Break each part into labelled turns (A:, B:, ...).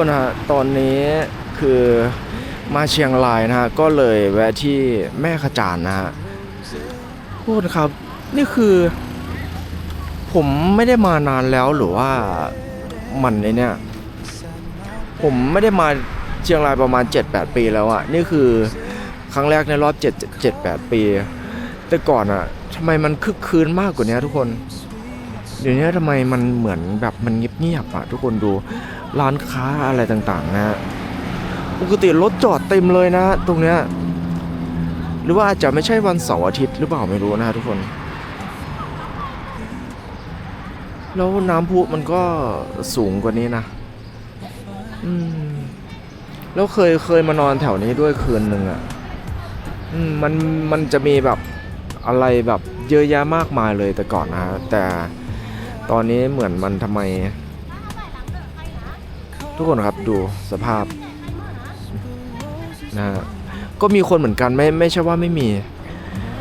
A: คนฮะตอนนี้คือมาเชียงรายนะฮะก็เลยแวะที่แม่ขจานนะฮะทุกครับ นี่คือ ผมไม่ได้มานานแล้วหรือว่ามันไอเนี่ย ผมไม่ได้มาเชียงรายประมาณ 7-8 ปีแล้วอะนี่คือครั้งแรกในรอบ 7 7 8 ปี แต่ก่อนอะทำไมมันคึกคืนมากกว่านี้ทุกคน เดี๋ยวนี้ทำไมมันเหมือนแบบมันเงียบๆอะทุกคนดู ร้านค้าอะไรต่างๆนะฮะปกติรถจอดเต็มเลยนะ ตรงเนี้ยหรือว่าอาจจะไม่ใช่วันเสาร์อาทิตย์หรือเปล่าไม่รู้นะทุกคน แล้วน้ำพุมันก็สูงกว่านี้นะอืมแล้วเคยเคยมานอนแถวนี้ด้วยคืนหนึ่งอะ่ะอืมมันมันจะมีแบบอะไรแบบเยอะแยะมากมายเลยแต่ก่อนนะฮะแต่ตอนนี้เหมือนมันทำไม ทุกคนครับดูสภาพนะฮะก็มีคนเหมือนกันไม่ไม่ใช่ว่าไม่มี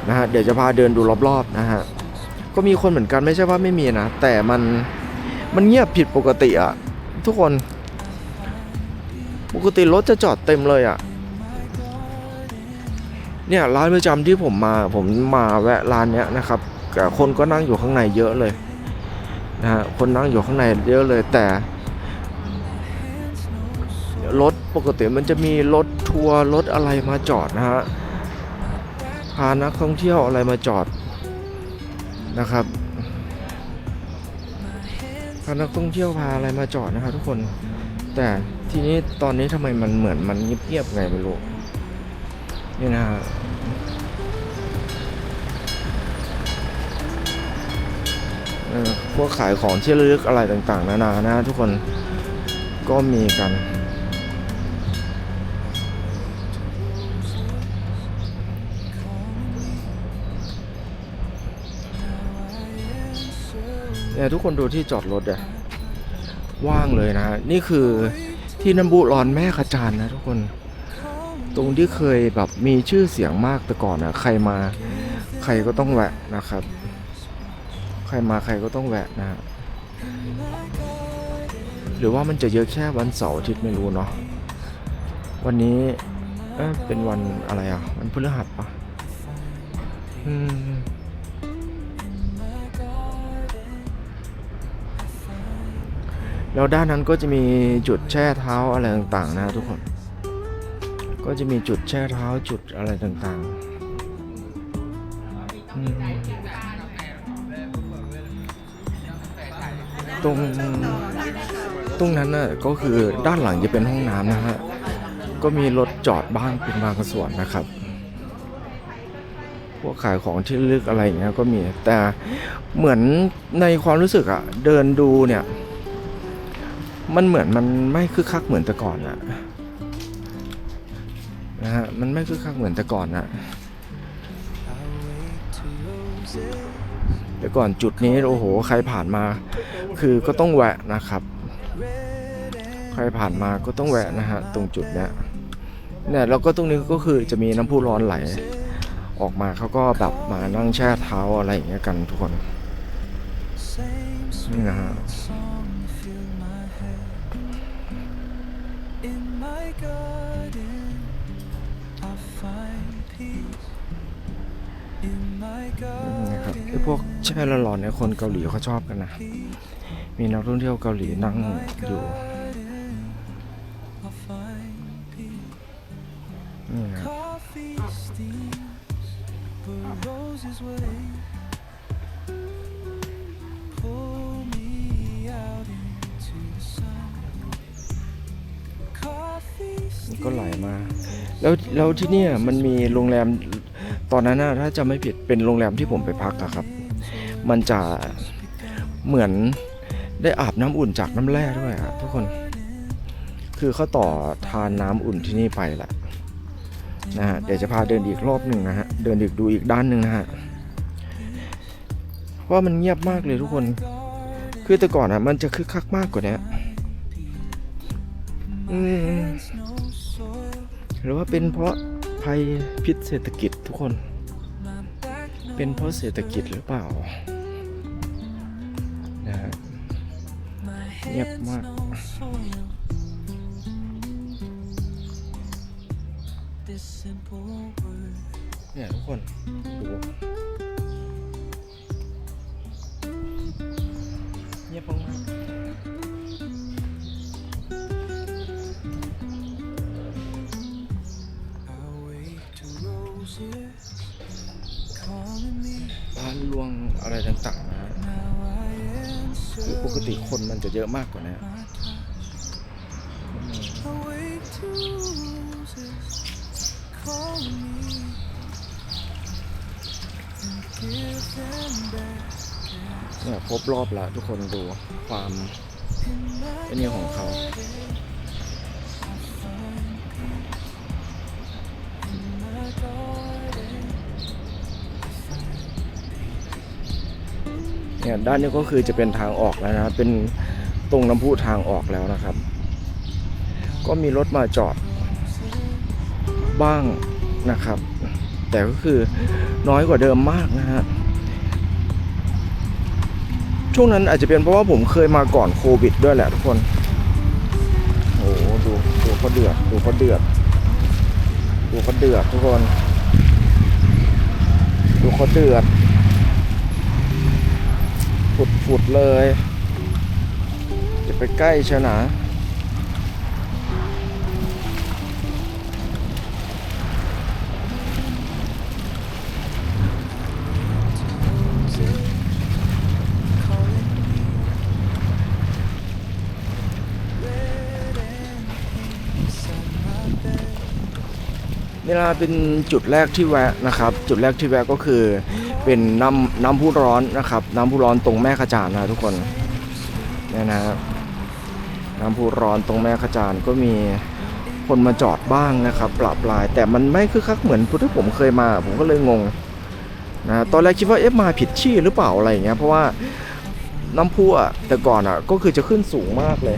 A: นะฮะเดี๋ยวจะพาเดินดูรอบๆนะฮะก็มีคนเหมือนกันไม่ใช่ว่าไม่มีนะ แต่มันมันเงียบผิดปกติอะทุกคน ปกติรถจะจอดเต็มเลยอะเนี่ยร้านประจำที่ผมมาผมมาแวะร้านเนี้ยนะครับคนก็นั่งอยู่ข้างในเยอะเลยนะฮะคนนั่งอยู่ข้างในเยอะเลยแต่ ปกติมันจะมีรถทัวร์รถอะไรมาจอดนะฮะพานักท่องเที่ยวอะไรมาจอดนะครับพานักท่องเที่ยวพาอะไรมาจอดนะครับทุกคน แต่ทีนี้ตอนนี้ทำไมมันเหมือนมันเงียบๆไงไม่รู้นี่นะฮะพวกขายของที่ระลึกอะไรต่างๆ นานานะทุกคนก็มีกัน เนี่ยทุกคนดูที่จอดรถอะว่างเลยนะฮะนี่คือที่น้ำบุร้อนแม่ขจานนะทุกคน ตรงที่เคยแบบมีชื่อเสียงมากแต่ก่อนนะใครมาใครก็ต้องแวะนะครับ ใครมาใครก็ต้องแวะนะฮะหรือว่ามันจะเยอะแค่วันเสาร์อาทิตย์ไม่รู้เนาะวันนี้เเป็นวันอะไรอะ วันพฤหัสปะอืม แล้วด้านนั้นก็จะมีจุดแช่เท้าอะไรต่างๆ นะทุกคน ก็จะมีจุดแช่เท้าจุดอะไรต่างๆ ตรงตรงนั้นน่ะก็คือด้านหลังจะเป็นห้องน้ำนะฮะ ก็มีรถจอดบ้างเป็นบางส่วนนะครับ พวกขายของที่ลึกอะไรอย่างเงี้ยก็มี แต่เหมือนในความรู้สึกอะเดินดูเนี่ย มันเหมือนมันไม่คึกคักเหมือนแต่ก่อนอะนะฮะมันไม่คึกคักเหมือนแต่ก่อนอะแต่ก่อนจุดนี้โอ้โหใครผ่านมา คือก็ต้องแวะนะครับ ใครผ่านมาก็ต้องแวะนะฮะตรงจุดเนี้ยเนี่ยแล้วก็ตรงนี้ก็คือจะมีน้ำพุร้อนไหล ออกมาเขาก็แบบมานั่งแช่เท้าอะไรอย่างเงี้ยกันทุกคนนี่นะฮะ
B: garden, I find peace. In my
A: นะครับ
B: garden,
A: ไอพวกแช่ละร้อนเนี่ยคนเกาหลีเขาชอบกันนะ มีนักท่องเที่ยวเกาหลีนั่งอยู่
B: I find peace.
A: นี่นะ
B: Coffee
A: ก็ไหลมา แล้วแล้วที่เนี่ยมันมีโรงแรมตอนนั้นนะถ้าจะไม่ผิดเป็นโรงแรมที่ผมไปพักอะครับ มันจะเหมือนได้อาบน้ำอุ่นจากน้ำแร่ด้วยอะทุกคน คือเขาต่อทานน้ำอุ่นที่นี่ไปแหละนะฮะเดี๋ยวจะพาเดินอีกรอบหนึ่งนะฮะเดินอีกดูอีกด้านหนึ่งนะฮะว่ามันเงียบมากเลยทุกคน คือแต่ก่อนอะมันจะคึกคักมากกว่านี้อืม หรือว่าเป็นเพราะภัยพิษเศรษฐกิจทุกคน เป็นเพราะเศรษฐกิจหรือเปล่านะ
B: ค
A: รั
B: เงียบมาก
A: เนี่ยทุกคนดูเงียบมาก ลวงอะไรต่างๆนะคือปกติคนมันจะเยอะมากกว่านี้เนี่ยครบรอบละทุกคนดูความไอ้นี่ของเขา เนี่ยด้านนี้ก็คือจะเป็นทางออกแล้วนะเป็นตรงน้ำพุทางออกแล้วนะครับ ก็มีรถมาจอดบ้างนะครับ แต่ก็คือน้อยกว่าเดิมมากนะฮะช่วงนั้นอาจจะเป็นเพราะว่าผมเคยมาก่อนโควิดด้วยแหละทุกคนโอ้โหดูดูเขาเดือดดูเขาเดือดดูเขาเดือดทุกคนดูเขาเดือด ฝุดๆเลย จะไปใกล้ชนะเวลาเป็นจุดแรกที่แวะนะครับ จุดแรกที่แวะก็คือ เป็นน้ำน้ำพุร้อนนะครับ น้ำพุร้อนตรงแม่ขจานนะทุกคนเนี่ยนะครับน้ำพุร้อนตรงแม่ขจานก็มีคนมาจอดบ้างนะครับปรับปลาย แต่มันไม่คือคักเหมือนที่ผมเคยมา ผมก็เลยงงนะตอนแรกคิดว่าเอ๊ะมาผิดที่หรือเปล่าอะไรอย่างเงี้ยเพราะว่าน้ำพุอะแต่ก่อนอะก็คือจะขึ้นสูงมากเลย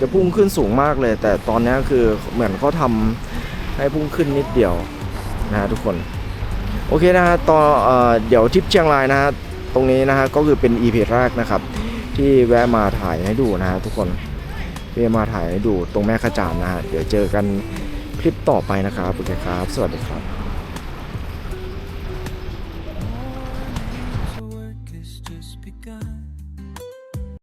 A: จะพุ่งขึ้นสูงมากเลย แต่ตอนนี้คือเหมือนเขาทำให้พุ่งขึ้นนิดเดียวนะทุกคน โอเคนะฮะต่อเออเดี๋ยวทริปเชียงรายนะฮะตรงนี้นะฮะก็คือเป็น EP แรกนะครับ ที่แวะมาถ่ายให้ดูนะฮะทุกคนแวะมาถ่ายให้ดูตรงแม่ขจานนะฮะเดี๋ยวเจอกันคลิปต่อไปนะครับโอเคครับ สวัสดีครับ